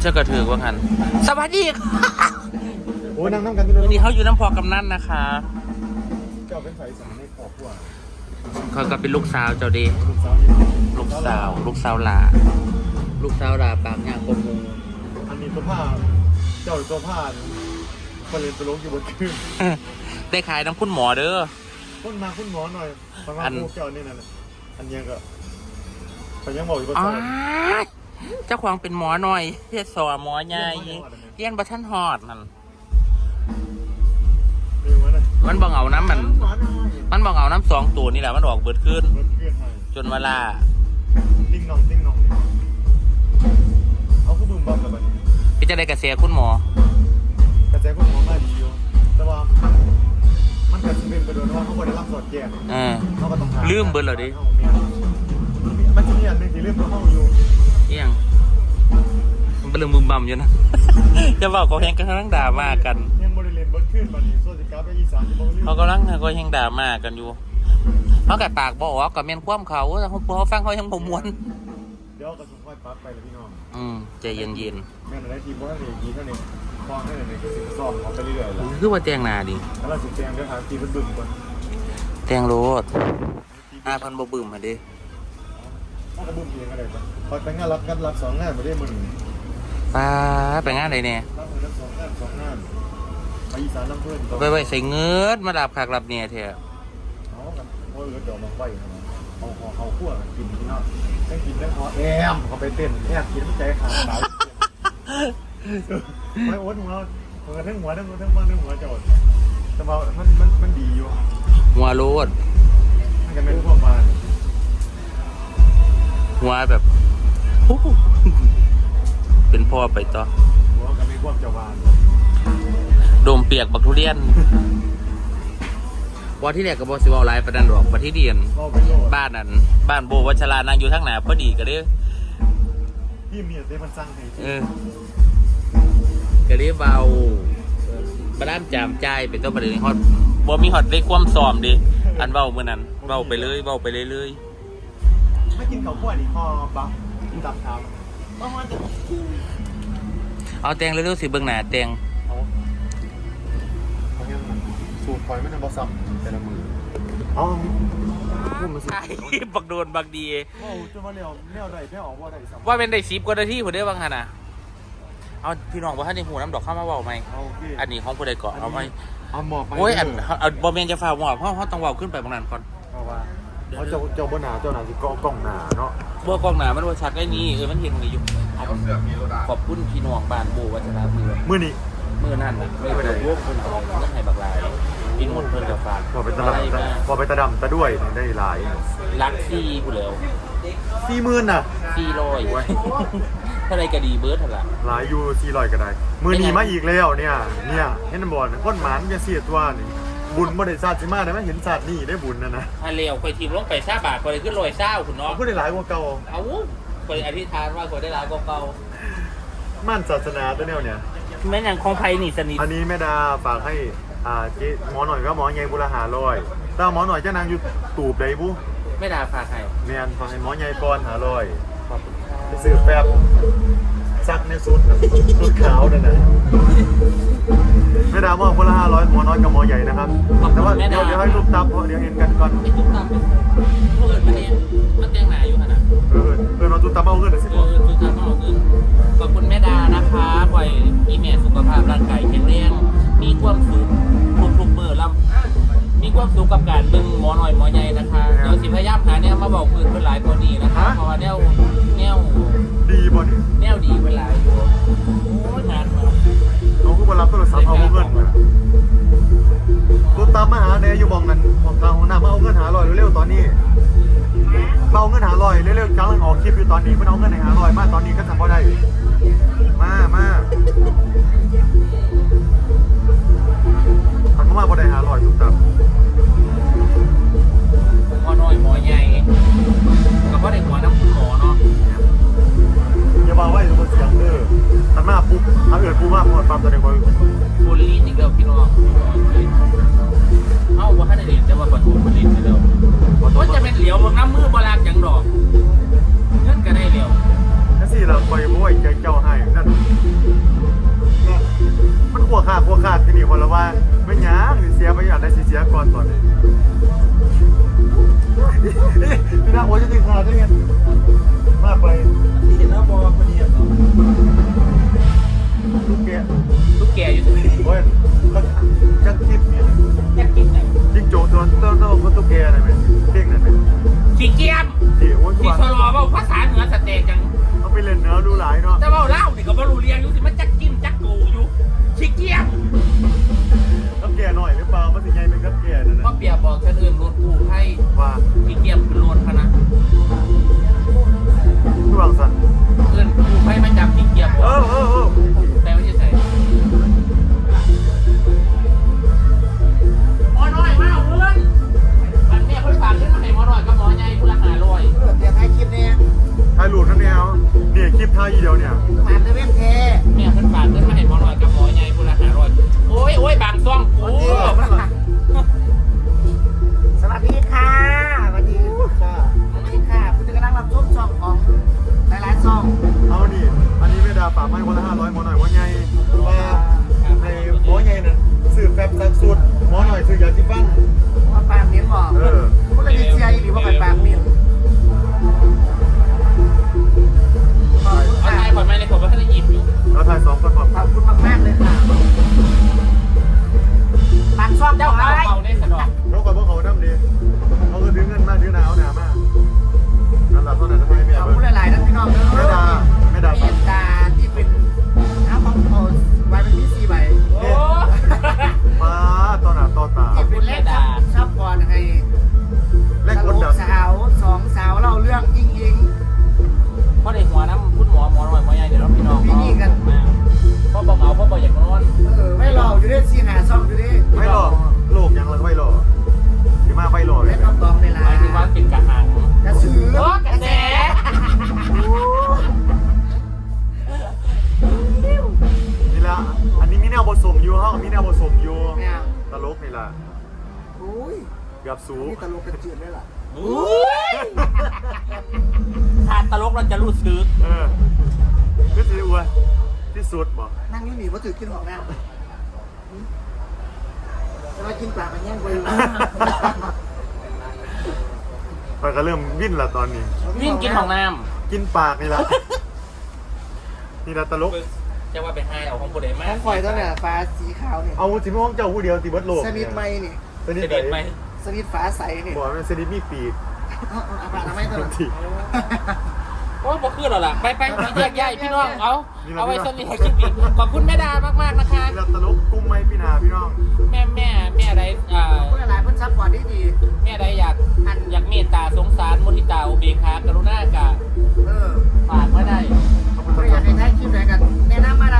เจะกระถือว่างันสวัสดีค่ะโอ้ยนั่งน้ำกันที่วันนี้เขาอยู่น้ำพอกำนันนะคะเจ้าเป็นไฟสารในครอบครัวเขาก็เป็นลูกสาวเจ้าดีลูกสาวนี่ลูกสาว ลูกสาวหลาลูกสาวหลาปากยางกว่าหมูอันนี้ตัวผ้าเจ้าตัวผ้าคนเรียนตัวลงอยู่บนคืนได้ขายน้ำคุณหมอเด้อต้นมาคุณหมอหน่อยฟังอัว่านพวกเจ้านี่นั่นน่ะอันยังก็เขายังบอกอยู่ว่าอ๋อใส่ เจ้าของเป็นหมอหน่อยเฮ็ดสอหมอใหญ่เรียนบัทันฮอดนั่นเร็วนะมันบังเอาน้ำมันหวานหน่อยมันบังเอาน้ำสองตัวนี่แหละมันออกเบิดขึ้นบนคืนให้จนเวลาติ้งนองติ้งนองเอาขึ้นบึ้มบัมกับมันพี่จะได้กระเสียคุณหมอกระแสคุณหมอมาดีอยู่แต่ว่ามันก็จะเป็นไปโดยว่าเขาบ่ได้รับสอดแยกเออเขาก็ต้องหาลืมเบิดเหรอดิมันจะมีอันหนึงที่ลืมเพราะเขา องบึมบัมอยู่นะ จะบอกเขาแหงกันทั้งด่ามากันยังบริเวณบนขึ้นมานี่โซจิกาไปอีสานจะบอกลืมเขากำลังก็ยังด่ามากันอยู่เขากัดปากบอกว่ากับเมียนคว่ำเขาแต่เขาเขาฟังเขายังบ่มวนเดี๋ยวกระสุนค่อยปั๊บไปเลยพี่น้องอืมใจเย็นแม่นอะไรทีมว่าเนี่ยทีเท่านี้ฟองให้เนี่ยกระสุนซ้อมเขาไปเรื่อยๆแล้วๆคือว่าแตงหนาดิแล้วเราสุดแจงเดี๋ยวหาทีมมันบึ้มก่อนแตงโรดอาพันบ่บึมมาดิถ้าก็บึ้มเองอะไรปะพอแต่งงานรับกันรับสองงานมาได้มึง ป้าไปงานไหนเนี่ยรับมือรับสองงานสองงานไปอีสานน้ำเพื่อนต่อไปไปใส่เงินมาดับคักรับเนี่ยเถอะเอากันโอ้ยเดี๋ยวมาไหวนะเอาเอาเอาขั้วกินพี่น้องได้กินได้พอแอมเขาไปเต้นแอบกินใจขาดสายไม่โอ๊ตหัวหัวทั้งหัวทั้งทั้งบ้านทั้งหัวจอดแต่ว่ามันมันมันดีอยู่หัวโรดมันจะเป็นพวกมาหัวแบบฮู้ เป็นพ่อไปต่อหัวก็มีพวกเจ้าบ้านโดมเปียกบักทุเรียนว่าที่แรกก็บอสิเวาไลฟ์ประดันดอกว่าที่เดียน ก็ไปโลดบ้านนั้น บ้านโบวัชรานางอยู่ทางหนาพอดีก็เลยพี่เมียเต้มันสร้างให้เออก็เลยเบาประดามจามใจายเป็นตัวประเด็นฮอตบ่มีฮอตได้ความซ้อมดิอันเว้ามื้อนั้นเว้าไปเลยเว้าไปเรื่อยไม่กินข้าวคั่วนี่คอบังกินตับเท้า ประมาณจะเอาแตงเร็วๆสิเบิ่งหน้าแตงเอาเขายังสูตรคอยไม่ทำบอซัมแต่ละมือเอาพูดมาสิใช่บักโดนบักดี โอ้จะมาเร็วเร็วได้แค่ออกว่าได้สัมว่าเป็นได้10กว่านาทีพุ่นเด้บางหั่นน่ะเอาพี่น้องบ่าทันได้ฮู้น้ำดอกข้าวมาเว้าไหมอาโอเคอันนี้ของผู้ใดเกาะเอาไหมเอาหมอบไปโอ้ยอันเอาบ่แม่นจะฟ้าหมอบเพราะเขาต้องเว้าขึ้นไปบางนั้นก่อน เพราะว่าเขาเจ้าเจ้าบนหนาเจ้าหนาสิกล้องหนาเนาะ บ่กล้องหน้ามันบ่ชัดได้นี่เออมันเห็นตรงนี้อยู่ขอบคุณพี่น้องบ้านโบวัชรามือมื่อนี้มือนั่นน่ะไม่ไปรวบคนเอาเงินให้บักลายกินหมดเพิ่นกับฝากพอไปตะได้มาดำพอไปตะดำตะด้วยได้หลายลักซี่ผู้แล้วสี่หมื่นน่ะซี่ร้อยเท่าไรก็ดีเบิร์ดเท่าไหร่หลายอยู่สี่ร้อยก็ได้มือหนีมาอีกแล้วเนี่ยเนี่ยเห็นบอลคนหมันจะเสียตัวนี่ บุญบ่ได้ศาสตร์สิมาได้ไหมเห็นศาสตร์นี่ได้บุญนะนะถ้าเร็วคอยทีมลงไปซาบาทคอยขึ้นลอยเศร้าคุณน้องพูดได้หลายกว่าเก่าเอาคอยอธิษฐานว่าคอยได้หลายกว่าเก่ามั่นศาสนาตัวเนี้ยเนี่ยแม่นอย่างของไผนี่สนิทอันนี้แม่ดาฝากให้อ่าเจ๊หมอหน่อยก็หมอใหญ่บุรหาลอยแต่หมอหน่อยเจ้านางอยู่ตูบใดบุไม่ด่าฝากให้แมนฝากให้หมอใหญ่ก่อนหาลอยขอบคุณครับ ไปซื้อแฟบซักในซุดน่ะชุดขาวนั่นน่ะแม่ดามอบคนละห้าร้อยหมอน้อยกับหมอใหญ่นะครับแต่ว่าเดี๋ยวเดี๋ยวให้รูปตับเพราะเดี๋ยวเห็นกันก่อนไอ้ตุ๊กตาเป็นเพื่อนมันเนี่ยมันแต่งหนาอยู่ขนาดเออเออเราจุดตับเอาเงินหน่อยสิเอบอกอตุ๊กตาต้องเอาเงินขอบคุณแม่ดานะคะปล่อยอีเมลสุขภาพร่างกายแข็งแรงมีความสุขทุกทุกๆมือแล้วมีความสุขกับการเบิ่งหมอหน่อยหมอใหญ่นะคะเดี๋ยวสิพยายามหาแนวมาบอกเพื่อนเพื่อนหลายคนนี้นะคะเพราะว่าแนวแนว เงินหาลอยเร็วๆกำลังออกคลิปอยู่ตอนนี้เพื่อนเอาเงินให้หาลอยมาตอนนี้ก็ทำพอได้ มามาทำเข้ามาพอได้หาลอยถูกตับหมอหน่อยหมอใหญ่ก็เพราะได้หัวน้ำคุณหมอเนาะอย่ามาไว้ทุกคนเสียงเด้อทันมาปุ๊บถ้าเอิดปุ๊บมาพอดปั๊มตัวเดียวก็บุรีนี่ก็พี่น้อง ลียวบางน้ำมือบลากอย่างดอกนั่นก็ได้เร็ยวถ้าสิเราไปยบ่ยใจเจ้าให้นั่นมันขัวขาดขัวขาดที่นี่คนละว่าไม่ยากเสียไปอยากได้เสียก่อนตอนนี้พี่น้าโอ้ยจะติดขาดได้ไงมากไปที่เห็นหน้าบอลคเดียะลูกแก่ลูกแก่อยู่ตรงนี้โอ้ย กแกอะไรไหมเพ่งไหนไหมขี้เกียจที่โอ้ยที่ว่าชะลอเว่าภาษาเหนือสเตกจังเอาไปเล่นเนื้อดูหลายเนาะแต่เว่าเล่าดิก็บ่รู้เรียงอยู่สิมันจักกินจักกูอยู่ขี้เกียจ อบสูงนี่ตลกกันจืดเลยล่ะถ้าตลกเราจะรู้สึกเออก็จะอวยที่สุดบ่นั่งนี่หนีว่าถือกินของน้ำจะมากินปลามันแย่งไปไปก็เริ่มวิ่นละตอนนี้ วิ่งกินของน้กินปากนี่ละนี่ละตลกำจะว่าเป็นไฮเอาของผู้ใดมาทั้งคอยเท่าเนี่ยฟ้าสีขาวเนี่ยเอาสิพี่ห้องเจ้าผู้เดียวตีเบิดโลกสนิทไหมนี่สนิทเด็ดไหไหม มสนิทฟ้าใสเนี่ยบอกมันสนิทมีปีกเอาเอาปลาทำไมตัวทีโอ้บ่คือหรอล่ะ ไปไปแยกย้ายพี่น้อง เอานี่เราเอาไว้สนิทให้คิดดีขอบคุณแม่ดามากๆนะคะนี่ละตลกกุ้มไม่พี่นาพี่น้อง แม่แม่แม่ใดอ่าคนหลายๆคนซัพพอร์ตได้ดี แม่ใดอยากอยากเมตตาสงสารมุทิตาอุเบกขากรุณากะเออฝากมาได้ขอบคุณไม่คอยารักบให้ท้ายคลิปไหนกันแนะนำมาได้